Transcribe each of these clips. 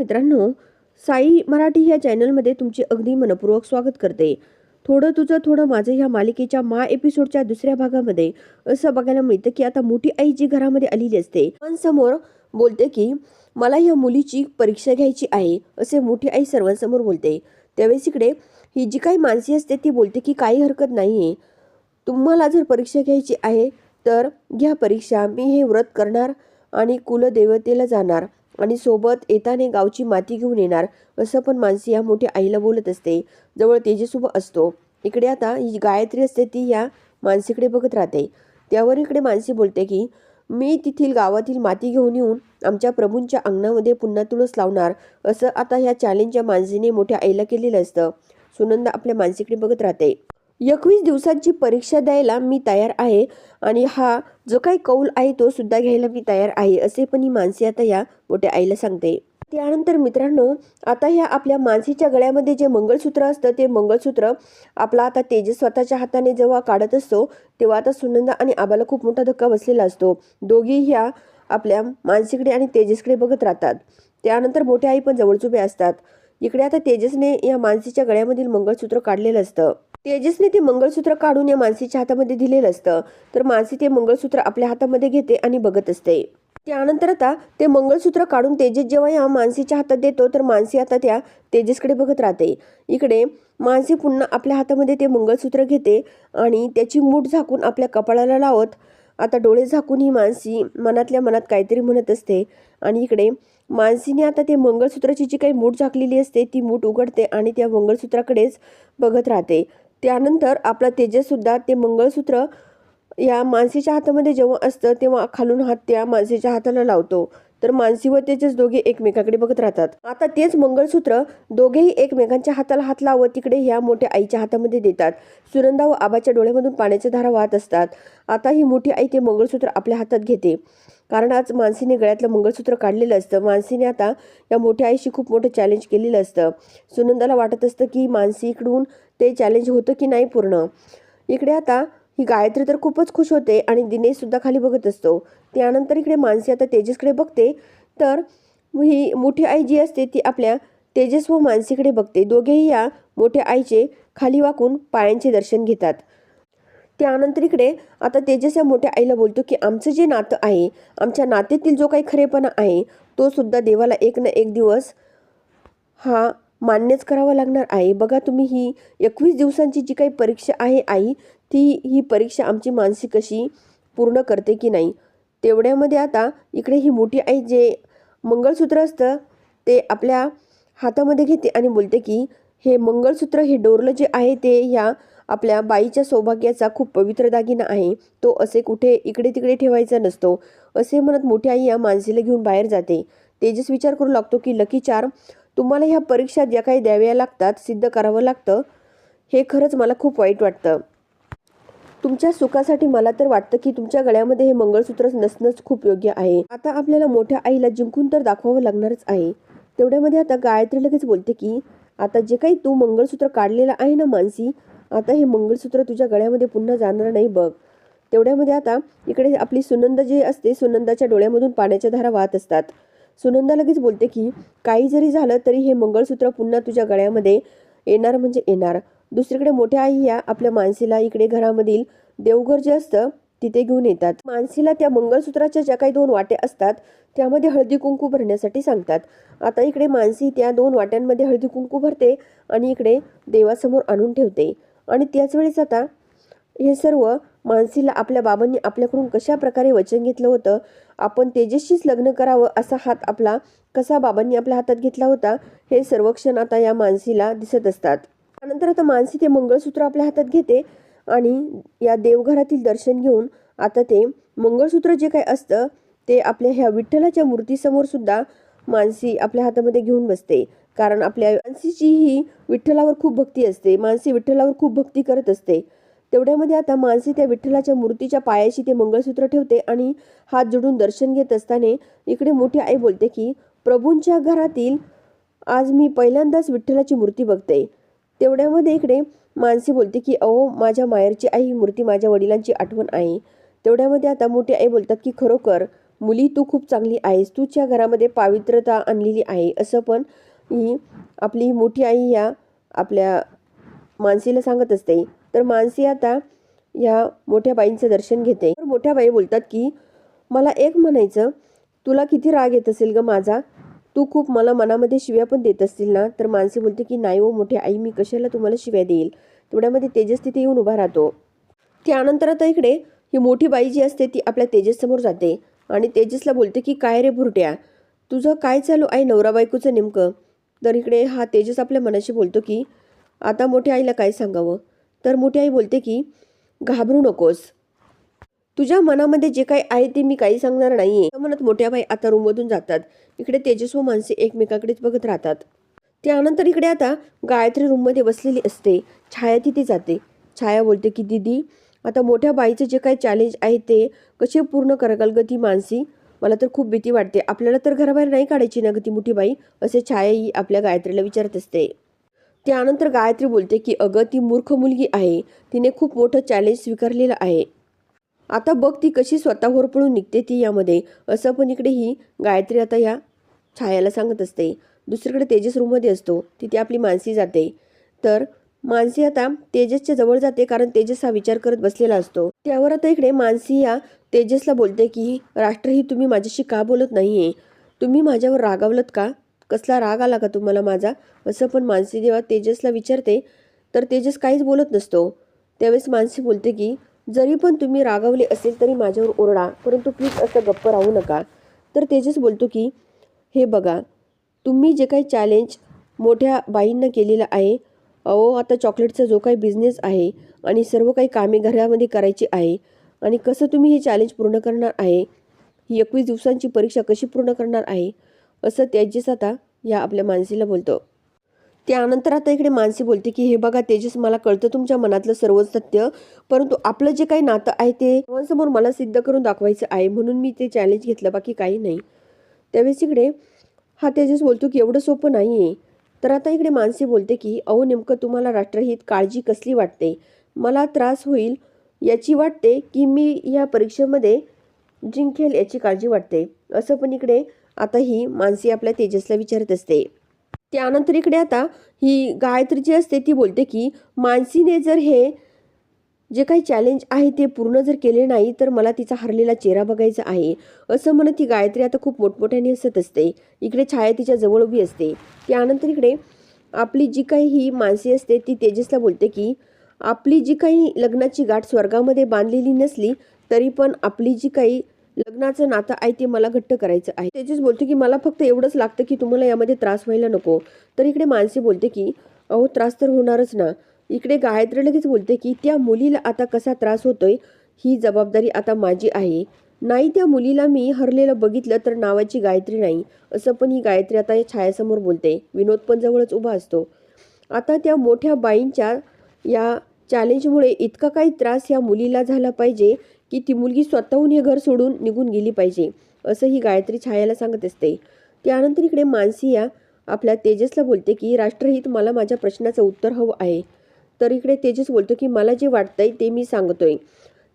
मित्रांनो साई मराठी ह्या चॅनलमध्ये तुमचे अगदी मनपूर्वक स्वागत करते. थोडं तुझं थोडं माझं ह्या मालिकेच्या मा एपिसोडच्या दुसऱ्या भागामध्ये असं बघायला मिळतं की आता मोठी आई जी घरामध्ये आलेली असते समोर बोलते की मला ह्या मुलीची परीक्षा घ्यायची आहे असे मोठी आई सर्वांसमोर बोलते. त्यावेळेस इकडे ही जी काही माणसी असते ती बोलते की काही हरकत नाही आहे तुम्हाला जर परीक्षा घ्यायची आहे तर घ्या परीक्षा. मी हे व्रत करणार आणि कुलदेवतेला जाणार. आणि सोबत येताने गावची माती घेऊन येणार असं पण मानसी या मोठ्या आईला बोलत असते. जवळ तेजस असतो. इकडे आता ही गायत्री असते ती या मानसीकडे बघत राहते. त्यावर इकडे मानसी बोलते की मी तेथील गावातील माती घेऊन येऊन आमच्या प्रभूंच्या अंगणामध्ये पुन्हा तुळस लावणार असं आता ह्या चॅलेंजच्या मानसीने मोठ्या आईला केलेलं असतं. सुनंदा आपल्या मानसीकडे बघत राहते. एकवीस दिवसांची परीक्षा द्यायला मी तयार आहे आणि हा जो काही कौल आहे तो सुद्धा घ्यायला मी तयार आहे असे पण ही मानसी आता या मोठ्या आईला सांगते. त्यानंतर मित्रांनो आता ह्या आपल्या मानसीच्या गळ्यामध्ये जे मंगळसूत्र असतं ते मंगळसूत्र आपला आता तेजस स्वतःच्या हाताने जेव्हा काढत असतो तेव्हा आता सुनंदा आणि आबाला खूप मोठा धक्का बसलेला असतो. दोघी ह्या आपल्या मानसीकडे आणि तेजसकडे बघत राहतात. त्यानंतर मोठ्या आई पण जवळच उभे असतात. इकडे आता तेजसने या मानसीच्या गळ्यामधील मंगळसूत्र काढलेलं असतं. तेजसने ते मंगळसूत्र काढून या मानसीच्या हातामध्ये दिलेलं असतं. तर मानसी ते मंगळसूत्र आपल्या हातामध्ये घेते आणि बघत असते. त्यानंतर आता ते मंगळसूत्र काढून तेजस जेव्हा या मानसीच्या हातात देतो तर मानसी आता त्या तेजसकडे बघत राहते. इकडे मानसी पुन्हा आपल्या हातामध्ये ते मंगळसूत्र घेते आणि त्याची मूठ झाकून आपल्या कपाळाला लावत आता डोळे झाकून ही मानसी मनातल्या मनात काहीतरी म्हणत असते. आणि इकडे मानसीने आता ते मंगळसूत्राची जी काही मूठ झाकलेली असते ती मूठ उघडते आणि त्या मंगळसूत्राकडेच बघत राहते. त्यानंतर आपला तेजससुद्धा ते मंगळसूत्र या मानसीच्या हातामध्ये जेव्हा असतं तेव्हा खालून हात त्या मानसीच्या हाताला लावतो. तर मानसी व त्याचेच दोघे एकमेकाकडे बघत राहतात. आता तेच मंगळसूत्र दोघेही एकमेकांच्या हाताला हात लावत तिकडे ह्या मोठ्या आईच्या हातामध्ये देतात. सुनंदा व आबाच्या डोळ्यामधून पाण्याच्या धारा वाहत असतात. आता ही मोठी आई ते मंगळसूत्र आपल्या हातात घेते. कारण आज मानसीने गळ्यातलं मंगळसूत्र काढलेलं असतं. मानसीने आता या मोठ्या आईशी खूप मोठं चॅलेंज केलेलं असतं. सुनंदाला वाटत असतं की मानसी इकडून ते चॅलेंज होतं की नाही पूर्ण? इकडे आता ही गायत्री तर खूपच खुश होते आणि दिनेश सुद्धा खाली बघत असतो. त्यानंतर इकडे मानसी आता तेजसकडे बघते. तर ही मोठी आई जी असते ती आपल्या तेजस व मानसीकडे बघते. दोघेही या मोठ्या आईचे खाली वाकून पायांचे दर्शन घेतात. त्यानंतर इकडे आता तेजस या मोठ्या आईला बोलतो की आमचं जे नातं आहे आमच्या नातेतील जो काही खरेपणा आहे तो सुद्धा देवाला एक ना एक दिवस हा मान्यच करावं लागणार आहे. बघा तुम्ही ही एकवीस दिवसांची जी काही परीक्षा आहे आई ती ही परीक्षा आमची मानसिक कशी पूर्ण करते की नाही? तेवढ्यामध्ये आता इकडे ही मोठी आई जे मंगळसूत्र असतं ते आपल्या हातामध्ये घेते आणि बोलते की हे मंगळसूत्र हे डोरलं जे आहे ते ह्या आपल्या बाईच्या सौभाग्याचा खूप पवित्र दागिना आहे. तो असे कुठे इकडे तिकडे ठेवायचा नसतो. असे म्हणत मोठी आई या मानसीला घेऊन बाहेर जाते. तेजस विचार करू लागतो की लकी चार तुम्हाला ह्या परीक्षा ज्या काही द्याव्या लागतात सिद्ध करावं लागतं हे खरंच मला खूप वाईट वाटतं. तुमच्या सुखासाठी मला तर वाटतं की तुमच्या गळ्यामध्ये हे मंगळसूत्र नसणंच खूप योग्य आहे. आता आपल्याला मोठ्या आईला जिंकून तर दाखवावं लागणारच आहे. तेवढ्यामध्ये आता गायत्री लगेच बोलते की आता जे काही तू मंगळसूत्र काढलेलं आहे ना मानसी आता हे मंगळसूत्र तुझ्या गळ्यामध्ये पुन्हा जाणार नाही बघ. तेवढ्यामध्ये आता इकडे आपली सुनंदा जी असते सुनंदाच्या डोळ्यामधून पाण्याच्या धारा वाहत असतात. सुनंदा लगेच बोलते की काही जरी झालं तरी हे मंगळसूत्र पुन्हा तुझ्या गळ्यामध्ये येणार म्हणजे येणार. दुसरीकडे मोठ्या आई या आपल्या मानसीला इकडे घरामधील देवघर जे असतं तिथे घेऊन येतात. मानसीला त्या मंगळसूत्राच्या ज्या काही दोन वाट्या असतात त्यामध्ये हळदी कुंकू भरण्यासाठी सांगतात. आता इकडे मानसी त्या दोन वाट्यांमध्ये हळदी कुंकू भरते आणि इकडे देवासमोर आणून ठेवते. आणि त्याच वेळेस आता हे सर्व मानसीला आपल्या बाबांनी आपल्याकडून कशा प्रकारे वचन घेतलं होतं आपण तेजस्वीच लग्न करावं असा हात आपला कसा बाबांनी आपल्या हातात घेतला होता हे सर्व क्षण आता या मानसीला दिसत असतात. त्यानंतर आता मानसी ते मंगळसूत्र आपल्या हातात घेते आणि या देवघरातील दर्शन घेऊन आता ते मंगळसूत्र जे काही असतं ते आपल्या ह्या विठ्ठलाच्या मूर्तीसमोर सुद्धा मानसी आपल्या हातामध्ये घेऊन बसते. कारण आपल्या मानसीची ही विठ्ठलावर खूप भक्ती असते. मानसी विठ्ठलावर खूप भक्ती करत असते. तेवढ्यामध्ये आता मानसी त्या विठ्ठलाच्या मूर्तीच्या पायाशी ते मंगळसूत्र ठेवते आणि हात जोडून दर्शन घेत असताना इकडे मोठी आई बोलते की प्रभूंच्या घरातील आज मी पहिल्यांदाच विठ्ठलाची मूर्ती बघते. तेवढ्यामध्ये इकडे मानसी बोलते की अहो माझ्या माहेरची आई ही मूर्ती माझ्या वडिलांची आठवण आहे. तेवढ्यामध्ये आता मोठी आई बोलतात की खरोखर मुली तू खूप चांगली आहेस. तुझ्या घरामध्ये पावित्रता आणलेली आहे. असं पण ही आपली मोठी आई या आपल्या मानसीला सांगत असते. तर मानसी आता या मोठ्या बाईंचं दर्शन घेते. तर मोठ्या बाई बोलतात की मला एक म्हणायचं तुला किती राग येत असेल ग माझा? तू खूप मला मनामध्ये शिव्या पण देत असतील ना? तर मानसी बोलते की नाही हो मोठी आई मी कशाला तुम्हाला शिव्या देईल? तेवढ्यामध्ये तेजस तिथे येऊन उभा राहतो. त्यानंतर आता इकडे ही मोठी बाई जी असते ती आपल्या तेजससमोर जाते आणि तेजसला बोलते की काय रे भुरट्या? तुझं काय चालू आहे नवरा बायकोचं नेमकं? तर इकडे हा तेजस आपल्या मनाशी बोलतो की आता मोठ्या आईला काय सांगावं? तर मोठी आई बोलते की घाबरू नकोस. तुझ्या मनामध्ये जे काही आहे ते मी काही सांगणार नाहीये. म्हणत मोठ्या बाई आता रूममधून जातात. इकडे तेजस्व माणसे एकमेकाकडेच बघत राहतात. त्यानंतर इकडे आता गायत्री रूममध्ये बसलेली असते. छाया तिथे जाते. छाया बोलते की दीदी आता मोठ्या बाईचं जे काही चॅलेंज आहे ते कसे पूर्ण कराल ग ती मानसी? मला तर खूप भीती वाटते. आपल्याला तर घराबाहेर नाही काढायची ना ग ती मोठी बाई? असे छायाही आपल्या गायत्रीला विचारत असते. त्यानंतर गायत्री बोलते की अगं ती मूर्ख मुलगी आहे. तिने खूप मोठं चॅलेंज स्वीकारलेलं आहे. आता बघ ती कशी स्वतःवर पळून निघते ती यामध्ये. असं पण इकडे ही गायत्री आता या छायाला सांगत असते. दुसरीकडे तेजस रूममध्ये असतो. तिथे आपली मानसी जाते. तर मानसी आता तेजसच्या जवळ जाते कारण तेजस हा विचार करत बसलेला असतो. त्यावर आता इकडे मानसी या तेजसला बोलते की राष्ट्रही तुम्ही माझ्याशी का बोलत नाहीये? तुम्ही माझ्यावर रागावलत का? कसला राग आला का तुम्हाला माझा? असं पण मानसी जेव्हा तेजसला विचारते. तर तेजस काहीच बोलत नसतो. त्यावेळेस मानसी बोलते की जरी पण तुम्ही रागावले असेल तरी माझ्यावर ओरडा परंतु प्लीज असं गप्प राहू नका. तर तेजस बोलतो की हे बघा तुम्ही जे काही चॅलेंज मोठ्या बाईंना केलेलं आहे अहो आता चॉकलेटचा जो काही बिझनेस आहे आणि सर्व काही कामे घरामध्ये करायची आहे आणि कसं तुम्ही हे चॅलेंज पूर्ण करणार आहे? ही एकवीस दिवसांची परीक्षा कशी पूर्ण करणार आहे? असं तेजस आता या आपल्या मानसीला बोलतो. त्यानंतर आता इकडे मानसी बोलते की हे बघा तेजस मला कळतं तुमच्या मनातलं सर्व सत्य परंतु आपलं जे काही नातं आहे ते सर्वांसमोर मला सिद्ध करून दाखवायचं आहे म्हणून मी ते चॅलेंज घेतलं बाकी काही नाही. त्यावेळेस इकडे हा तेजस बोलतो की एवढं सोपं नाही आहे तर आता इकडे मानसी बोलते की अहो नेमकं तुम्हाला राष्ट्रहित काळजी कसली वाटते? मला त्रास होईल याची वाटते की मी या परीक्षेमध्ये जिंकेल याची काळजी वाटते. असं पण इकडे आता ही मानसी आपल्या तेजसला विचारत असते. त्यानंतर इकडे आता ही गायत्री जी असते ती बोलते की मानसीने जर हे जे काही चॅलेंज आहे ते पूर्ण जर केले नाही तर मला तिचा हरलेला चेहरा बघायचा आहे. असं म्हणत ती गायत्री आता खूप मोठमोठ्याने हसत असते. इकडे छाया तिच्या जवळ उभी असते. त्यानंतर इकडे आपली जी काही ही मानसी असते ती तेजसला बोलते की आपली जी काही लग्नाची गाठ स्वर्गामध्ये बांधलेली नसली तरी पण आपली जी काही लग्नाचं नातं आहे ते मला घट्ट करायचं आहे. तेजस बोलते की मला फक्त एवढंच लागतं की तुम्हाला यामध्ये त्रास व्हायला नको. तर इकडे मानसी बोलते की अहो त्रास तर होणारच ना. इकडे गायत्री लगेच बोलते की त्या मुलीला आता कसा त्रास होतोय ही जबाबदारी आता माझी आहे. नाही त्या मुलीला मी हरलेलं बघितलं तर नावाची गायत्री नाही. असं पण ही गायत्री आता या छायासमोर बोलते. विनोद पण जवळच उभा असतो. आता त्या मोठ्या बाईंच्या या चॅलेंजमुळे इतका काही त्रास या मुलीला झाला पाहिजे की ती मुलगी स्वतःहून हे घर सोडून निघून गेली पाहिजे असं ही गायत्री छायाला सांगत असते. त्यानंतर इकडे मानसी या आपल्या तेजसला बोलते की राष्ट्रहित मला माझ्या प्रश्नाचं उत्तर हवं आहे. तर इकडे तेजस बोलतो की मला जे वाटतंय ते मी सांगतोय.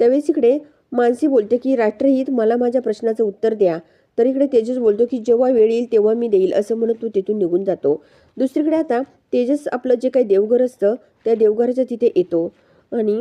त्यावेळेस इकडे मानसी बोलते की राष्ट्रहित मला माझ्या प्रश्नाचं उत्तर द्या. तर इकडे तेजस बोलतो की जेव्हा वेळ येईल तेव्हा मी देईल असं म्हणत तो तिथून निघून जातो. दुसरीकडे आता तेजस आपलं जे काही देवघर असतं त्या देवघराच्या तिथे येतो. आणि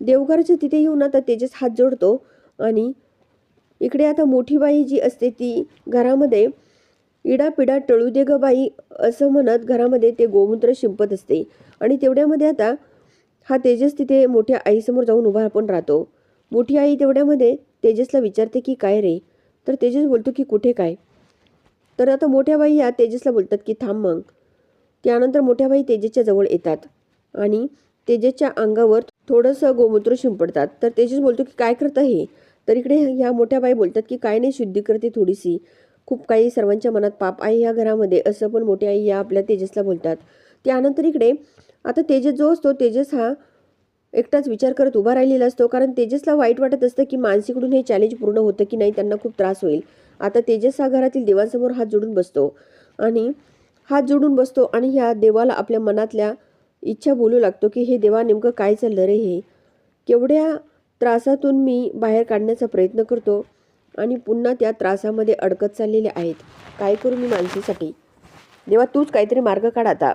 देवघरच्या तिथे येऊन आता तेजस हात जोडतो आणि इकडे आता मोठी बाई जी असते ती घरामध्ये इडापिडा टळू दे ग बाई असं म्हणत घरामध्ये ते गोमूत्र शिंपत असते. आणि तेवढ्यामध्ये आता हा तेजस तिथे मोठ्या आईसमोर जाऊन उभा पण राहतो. मोठी आई तेवढ्यामध्ये तेजसला विचारते की काय रे? तर तेजस बोलतो की कुठे काय? तर आता मोठ्या बाई या तेजसला बोलतात की थांब मग. त्यानंतर मोठ्या बाई तेजसच्या जवळ येतात. आणि तेजसच्या अंगावर थोडंसं गोमूत्र शिंपडतात. तर तेजस बोलतो की काय करतं हे? तर इकडे ह्या मोठ्या बाई बोलतात की काय नाही शुद्धी करते थोडीशी. खूप काही सर्वांच्या मनात पाप आहे ह्या घरामध्ये असं पण मोठ्या आई या आपल्या तेजसला बोलतात. त्यानंतर इकडे आता तेजस जो असतो तेजस हा एकटाच विचार करत उभा राहिलेला असतो. कारण तेजसला वाईट वाटत असतं की मानसीकडून हे चॅलेंज पूर्ण होतं की नाही त्यांना खूप त्रास होईल. आता तेजस हा घरातील देवांसमोर हात जोडून बसतो. आणि हात जोडून बसतो आणि ह्या देवाला आपल्या मनातल्या इच्छा बोलू लागतो की हे देवा नेमकं काय चाललं रे हे? केवढ्या त्रासातून मी बाहेर काढण्याचा प्रयत्न करतो आणि पुन्हा त्या त्रासामध्ये अडकत चाललेले आहेत. काय करू मी मानसीसाठी देवा तूच काहीतरी मार्ग काढ आता.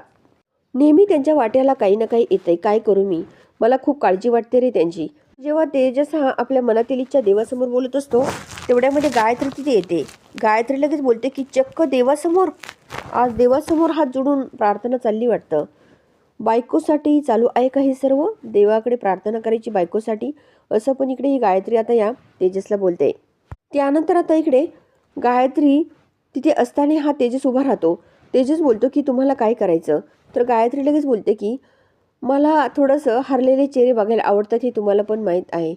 नेहमी त्यांच्या वाट्याला काही ना काही येतंय. काय करू मी? मला खूप काळजी वाटते रे त्यांची. जेव्हा तेजस हा आपल्या मनातील इच्छा देवासमोर बोलत असतो तेवढ्यामध्ये गायत्री तिथे येते. गायत्री लगेच बोलते की चक्क देवासमोर. आज देवासमोर हात जोडून प्रार्थना चालली वाटतं. बायकोसाठी चालू आहे का हे सर्व? देवाकडे प्रार्थना करायची बायकोसाठी? असं पण इकडे ही गायत्री आता या तेजसला बोलते. त्यानंतर आता इकडे गायत्री तिथे असताना हा तेजस उभा राहतो. तेजस बोलतो की तुम्हाला काय करायचं? तर गायत्री लगेच बोलते की मला थोडंसं हरलेले चेहरे बघायला आवडतात हे तुम्हाला पण माहीत आहे.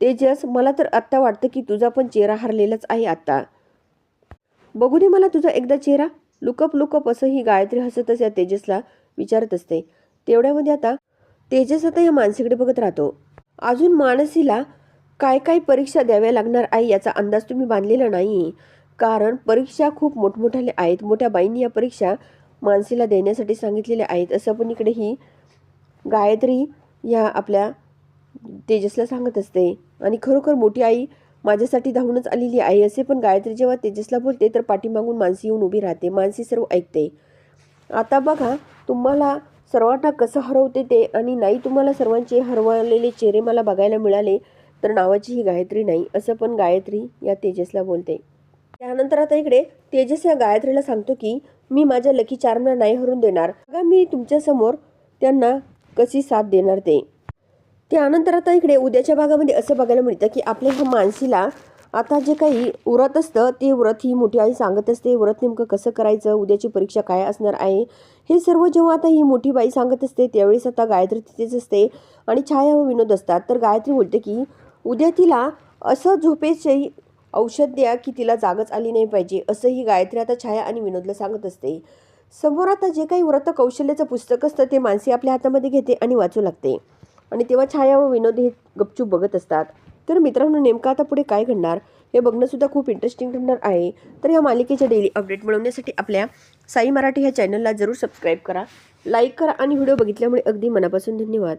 तेजस मला तर आत्ता वाटतं की तुझा पण चेहरा हरलेलाच आहे आत्ता. बघू दे मला तुझा एकदा चेहरा. लुकअप लुकअप असं ही गायत्री हसतच या तेजसला. विचारत असते. तेवढ्यामध्ये आता तेजस आता या मानसीकडे बघत राहतो. अजून मानसीला काय काय परीक्षा द्याव्या लागणार आहे याचा अंदाज तुम्ही बांधलेला नाही. कारण परीक्षा खूप मोठमोठ्याल्या आहेत. मोठ्या बाईंनी या परीक्षा मानसीला देण्यासाठी सांगितलेल्या आहेत. असं पण इकडे ही गायत्री या आपल्या तेजसला सांगत असते. आणि खरोखर मोठी आई माझ्यासाठी धावूनच आलेली आहे. असे पण गायत्री जेव्हा तेजसला बोलते तर पाठीमागून मानसी येऊन उभी राहते. मानसी सर्व ऐकते. आता बघा तुम्हाला सर्वांना कसं हरवते ते आणि नाही तुम्हाला सर्वांचे हरवलेले चेहरे मला बघायला मिळाले तर नावाची ही गायत्री नाही असं पण गायत्री या तेजसला बोलते. त्यानंतर आता इकडे तेजस या गायत्रीला सांगतो की मी माझ्या लकी चार्मला नाही हरून देणार. बघा मी तुमच्यासमोर त्यांना कशी साथ देणार ते. त्यानंतर आता इकडे उद्याच्या भागामध्ये असं बघायला मिळतं की आपल्या ह्या मानसीला आता जे काही व्रत असतं ते व्रत ही मोठी आई सांगत असते. व्रत नेमकं कसं करायचं? उद्याची परीक्षा काय असणार आहे? हे सर्व जेव्हा आता ही मोठी बाई सांगत असते त्यावेळेस आता गायत्री तिथेच असते आणि छाया व विनोद असतात. तर गायत्री बोलते की उद्या तिला असं झोपेचे औषध द्या की तिला जागच आली नाही पाहिजे. असं ही गायत्री आता छाया आणि विनोदला सांगत असते. समोर आता जे काही व्रत कौशल्याचं पुस्तक असतं ते मानसी आपल्या हातामध्ये घेते आणि वाचू लागते. आणि तेव्हा छाया व विनोद हे गपचूप बघत असतात. तर मित्रांनो नेमकं आता पुढे काय घडणार? हे बघणंसुद्धा खूप इंटरेस्टिंग ठरणार आहे. तर या मालिकेच्या डेली अपडेट मिळवण्यासाठी आपल्या साई मराठी ह्या चॅनलला जरूर सबस्क्राईब करा. लाईक करा आणि व्हिडिओ बघितल्यामुळे अगदी मनापासून धन्यवाद.